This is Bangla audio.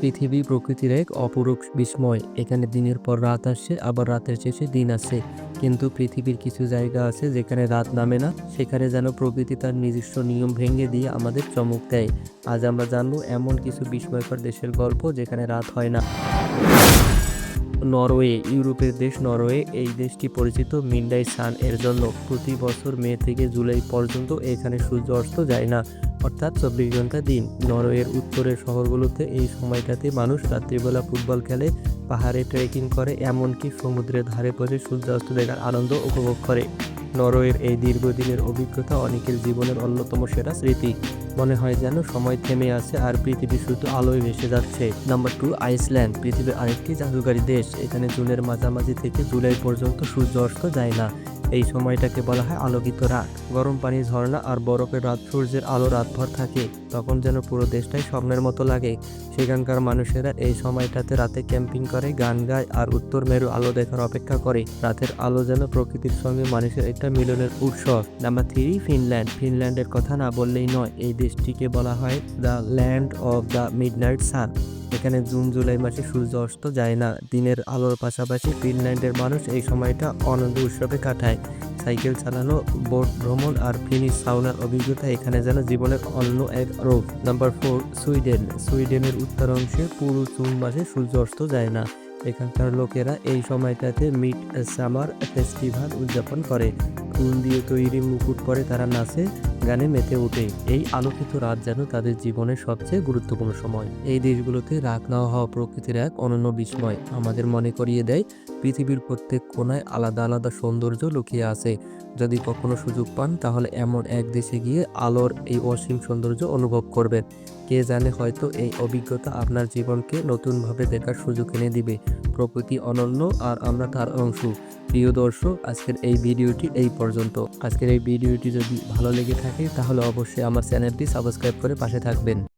পৃথিবী প্রকৃতির এক অপরূপ বিস্ময়। এখানে দিনের পর রাত আসছে, আবার রাতের শেষে দিন আসে কিন্তু পৃথিবীর কিছু জায়গা আছে যেখানে রাত নামে না, সেখানে যেন প্রকৃতি তার নিজস্ব নিয়ম ভেঙে দিয়ে আমাদের চমক দেয়। আজ আমরা জানব এমন কিছু বিস্ময়কর দেশের গল্প যেখানে রাত হয় না। নরওয়ে, ইউরোপের দেশ নরওয়ে, এই দেশটি পরিচিত মিডনাইট সান এর জন্য। প্রতি বছর মে থেকে জুলাই পর্যন্ত এখানে সূর্য অস্ত যায় না। অর্থাৎ চব্বিশ ঘণ্টা দিন। নরওয়ের উত্তরের শহরগুলোতে এই সময়টাতে মানুষ রাত্রিবেলা ফুটবল খেলে, পাহাড়ে ট্রেকিং করে, এমনকি সমুদ্রের ধারে বসে সূর্যাস্ত দেখার আনন্দ উপভোগ করে। নরওয়ের এই দীর্ঘদিনের অভিজ্ঞতা অনেকের জীবনের অন্যতম সেরা স্মৃতি। মনে হয় যেন সময় থেমে আছে আর পৃথিবী শুধু আলোয় ভেসে যাচ্ছে। নাম্বার টু, আইসল্যান্ড, পৃথিবীর আরেকটি জাদুকারী দেশ। এখানে জুনের মাঝামাঝি থেকে জুলাই পর্যন্ত সূর্য অস্ত যায় না। এই সময়টাকে বলা হয় আলোকিত রাত। গরম পানির ঝর্ণা আর বরফের রাত, সূর্যের আলো রাতভর থাকে। তখন যেন পুরো দেশটাই স্বপ্নের মতো লাগে। সেখানকার মানুষেরা এই সময়টাতে রাতে ক্যাম্পিং করে, গান গায় আর উত্তর মেরু আলো দেখার অপেক্ষা করে। রাতের আলো যেন প্রকৃতির সঙ্গে মানুষের একটা মিলনের উৎসব নাম্বার থ্রি, ফিনল্যান্ড। ফিনল্যান্ডের কথা না বললেই নয়, এই দেশটিকে বলা হয় the land of the midnight sun. এখানে জুন, জুলাই মাসে সূর্য অস্ত যায় না। দিনের আলোর পাশাপাশি ফিনল্যান্ডের মানুষ এই সময়টা আনন্দ উৎসবে কাটায়। সাইকেল চালানো, বোট ভ্রমণ আর ফিনিশ সাউনার অভিজ্ঞতা এখানে যেন জীবনের অন্য এক রূপ। Number four Sweden. সুইডেনের উত্তর অংশে পুরো জুন মাসে সূর্য অস্ত যায় না। এখানকার লোকেরা এই সময়টাতে মিট সামার ফেস্টিভাল উদযাপন করে। ফুল দিয়ে তৈরি মুকুট পরে তারা নাচে। গানে মেতে ওঠে। এই আলোকিত রাত যেন তাদের জীবনের সবচেয়ে গুরুত্বপূর্ণ সময়। এই দেশগুলোতে রাত না হওয়া প্রকৃতির এক অনন্য বিস্ময়। আমাদের মনে করিয়ে দেয়, পৃথিবীর প্রত্যেক কোনায় আলাদা আলাদা সৌন্দর্য লুকিয়ে আছে। যদি কখনো সুযোগ পান, তাহলে এমন এক দেশে গিয়ে আলোর এই অসীম সৌন্দর্য অনুভব করবেন। কে জানে হয়তো এই অভিজ্ঞতা আপনার জীবনকে নতুনভাবে দেখার সুযোগ এনে দিবে। প্রকৃতি অনন্য আর আমরা তার অংশ। প্রিয় দর্শক, আজকের এই ভিডিওটি এই পর্যন্ত। আজকের এই ভিডিওটি যদি ভালো লেগে থাকে তাহলে অবশ্যই আমার চ্যানেলটি সাবস্ক্রাইব করে পাশে থাকবেন।